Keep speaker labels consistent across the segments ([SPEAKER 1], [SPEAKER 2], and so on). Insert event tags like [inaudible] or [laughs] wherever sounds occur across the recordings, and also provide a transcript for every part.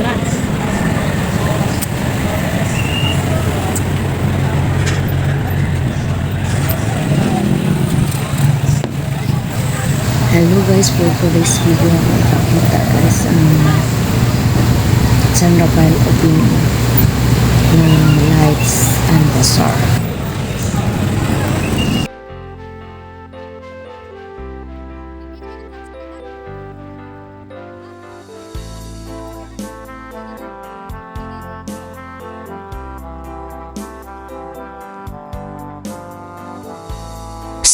[SPEAKER 1] entrance.
[SPEAKER 2] Hello guys, for today's video, makikita guys ang San Rafael opening ng Lights and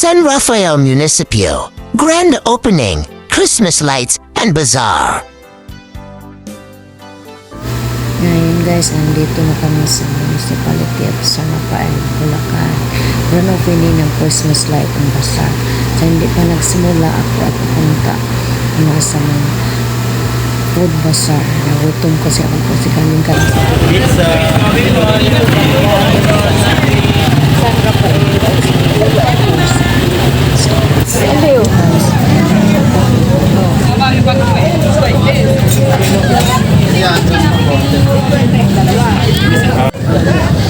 [SPEAKER 3] San Rafael Municipio, grand opening, Christmas lights and bazaar.
[SPEAKER 2] Ngayon guys, nandito na kami sa municipality of San Rafael, Bulacan. Grand opening ng Christmas Light and Bazaar. So hindi pa nagsimula ako at pupunta na sa mga food bazaar. Nagutom kasi ako kasi kaming ka San Rafael. Ano yun?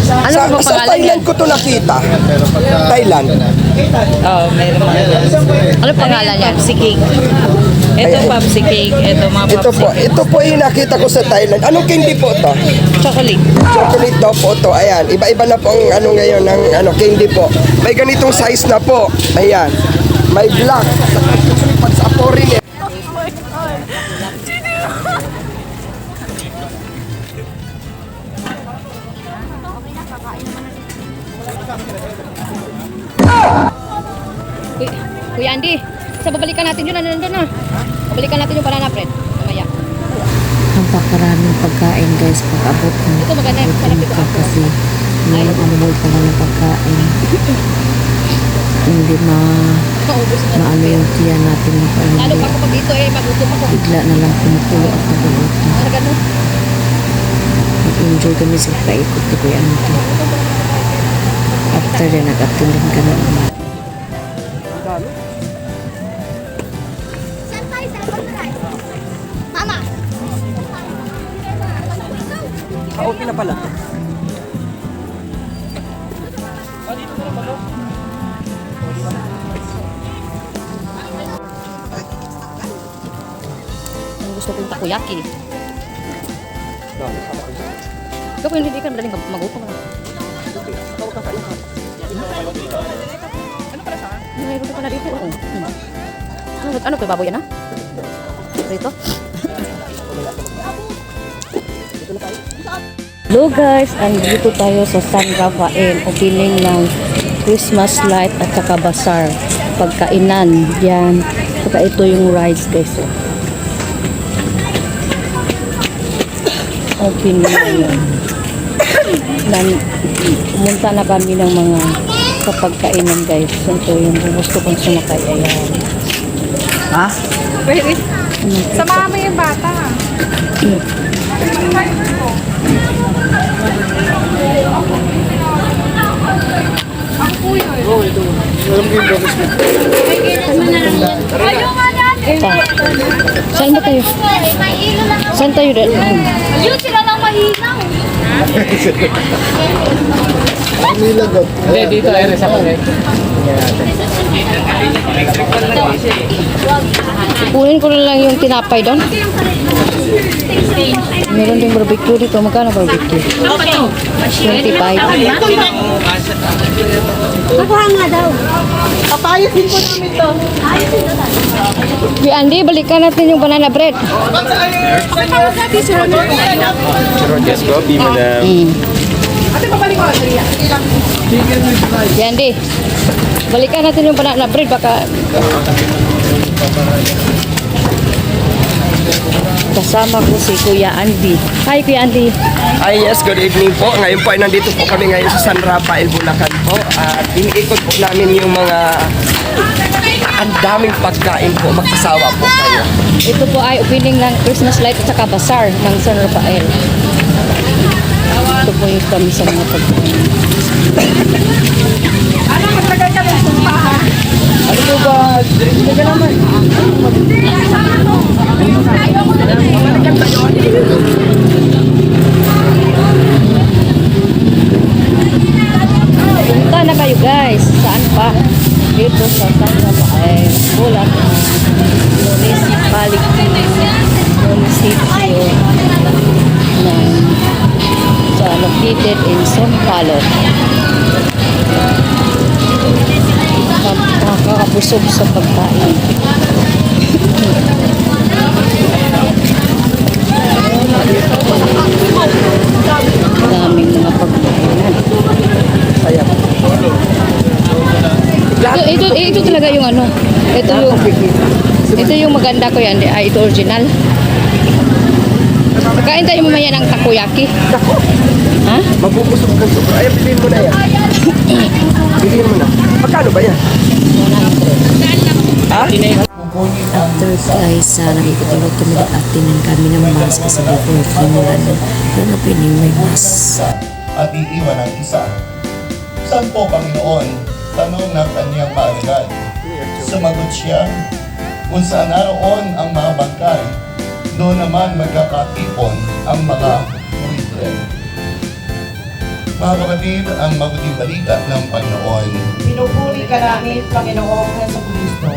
[SPEAKER 1] Ano
[SPEAKER 4] sa,
[SPEAKER 1] po
[SPEAKER 4] sa Thailand ko to nakita. Thailand.
[SPEAKER 1] Oo, meron mga Ano pangalan yan? Si King. Ito Popsi Cake. Ito mga
[SPEAKER 4] Ito
[SPEAKER 1] Popsi
[SPEAKER 4] po, ito po yung nakita ko sa Thailand. Anong candy po to?
[SPEAKER 1] Chocolate.
[SPEAKER 4] Chocolate daw po to. Ayan, iba-iba na po ang ano ngayon ng ano candy po. May ganitong size na po. Ayan. May black. Pag sa foreigner.
[SPEAKER 5] Kuya, Kuya Andy, sa babalikan natin yun, ano nandun na? Babalikan natin yung banana bread. Mamaya.
[SPEAKER 2] Napakaraming pagkain guys pag abot ng
[SPEAKER 5] Ito maganda, sarap ito.
[SPEAKER 2] ka kasi may ano pa lang ng pagkain. Hindi ma
[SPEAKER 5] na.
[SPEAKER 2] maano yung tiyan natin na kung
[SPEAKER 5] Lalo pa ako pag dito eh, magutom ako.
[SPEAKER 2] bigla na lang kumukulo at nagugutom.
[SPEAKER 5] Ano ganun?
[SPEAKER 2] Nag-enjoy kami sa paikot ko kuya Auntie. After din, nag-attend din kami naman.
[SPEAKER 5] Mama!
[SPEAKER 4] Ah, okay na pala.
[SPEAKER 5] Gusto kong takoyaki. Ikaw kung hindi ka madaling magutom ka. May gusto ka na dito. Oo. Hmm. Ano, ano baboy yan ha? Rito?
[SPEAKER 2] Hello guys, andito tayo sa San Rafael, opening ng Christmas light at saka bazaar. Pagkainan, yan. Saka ito yung rides guys. oh. Opening na yun. Pumunta na kami ng mga kapagkainan guys. Ito yung gusto kong sumakay. Ayan.
[SPEAKER 4] Ha?
[SPEAKER 6] Wait, wait. Samahan mo yung bata. Ayaw nga natin.
[SPEAKER 2] Pa. Saan ba tayo? Saan tayo dahil?
[SPEAKER 6] Yun sila lang mahinaw.
[SPEAKER 2] Kunin ko na lang yung tinapay doon. Meron ding barbecue dito. Magkano barbecue? 25. Kuya Andy, balikan natin yung banana bread.
[SPEAKER 7] Yes, copy, madam.
[SPEAKER 2] Mm. Kuya Andy, balikan natin yung banana bread. Baka kasama ko si Kuya Andy. Hi, Kuya Andy.
[SPEAKER 4] Ay yes, good evening po. Ngayon po ay nandito po kami ngayon sa San Rafael, Bulacan po. At iniikot po namin yung mga ang daming pagkain po. Magkasawa po kayo.
[SPEAKER 2] Ito po ay opening ng Christmas light at saka bazaar ng San Rafael. Ito po yung kami sa mga pagkain.
[SPEAKER 6] balik munisipyo ng
[SPEAKER 4] sa
[SPEAKER 6] located in some
[SPEAKER 1] Sumpalot. Nakakapusog sa pagkain. daming mga pagkainan. Sayap. Ito, ito, ito talaga yung ano. Ito yung ito yung maganda ko yan. Ah, ito original. Kain tayo mamaya ng takoyaki. Ha?
[SPEAKER 4] Mabubusog ka sobra. Ay, bilhin mo na yan. [laughs] bilhin mo na. Magkano ba yan? Ha?
[SPEAKER 2] After guys, uh, nakikitulog kami at atinan kami ng mask kasi before simulan ng opening may mask.
[SPEAKER 8] at iiwan ang isa. Saan po, Panginoon? Tanong ng kanyang maalagad. Sumagot siya, kung saan naroon ang mga bangkay, doon naman magkakatipon ang mga buwitre. Mga kapatid, ang mabuting balita ng Panginoon.
[SPEAKER 9] Pinupuri ka namin, Panginoong Heso Kristo.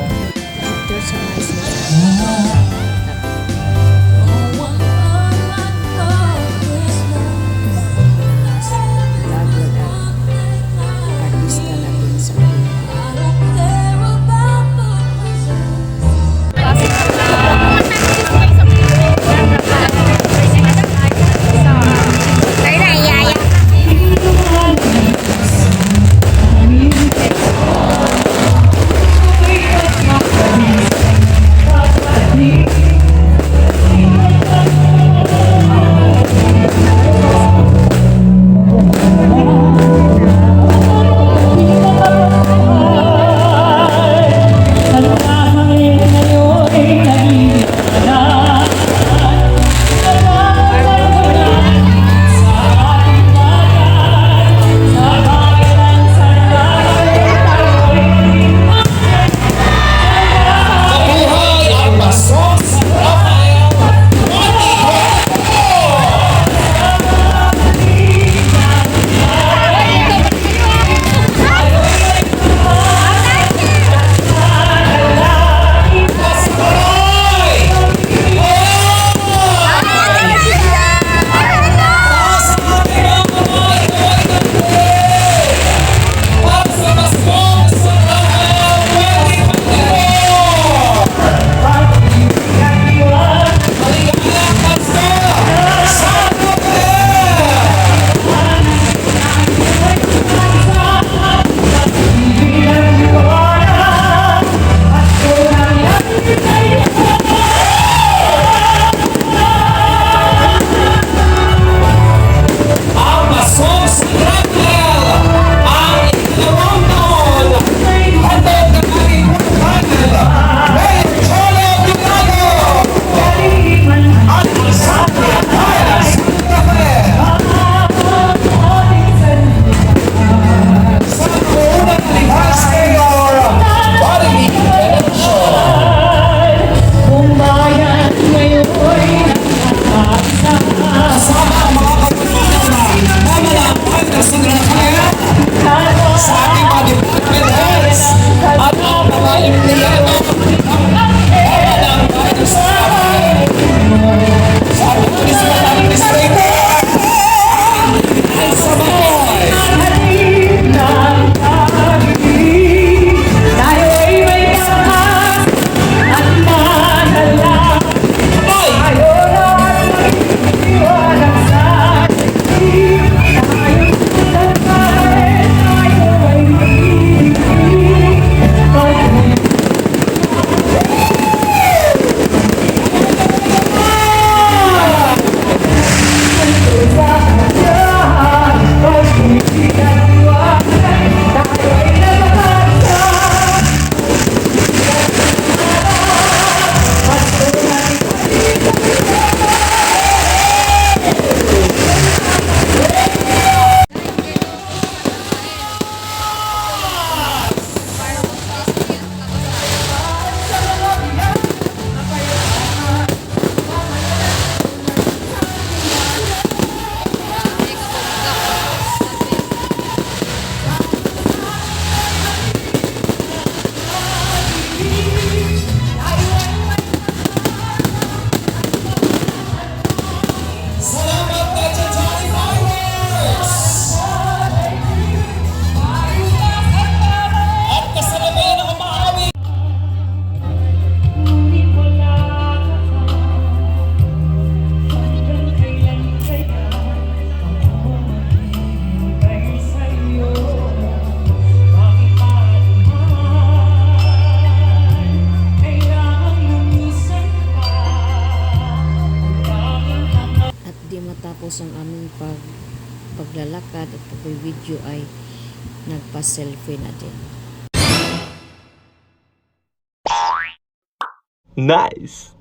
[SPEAKER 2] Matapos ang aming pag paglalakad at pag-video ay nagpa-selfie na din.
[SPEAKER 7] Nice!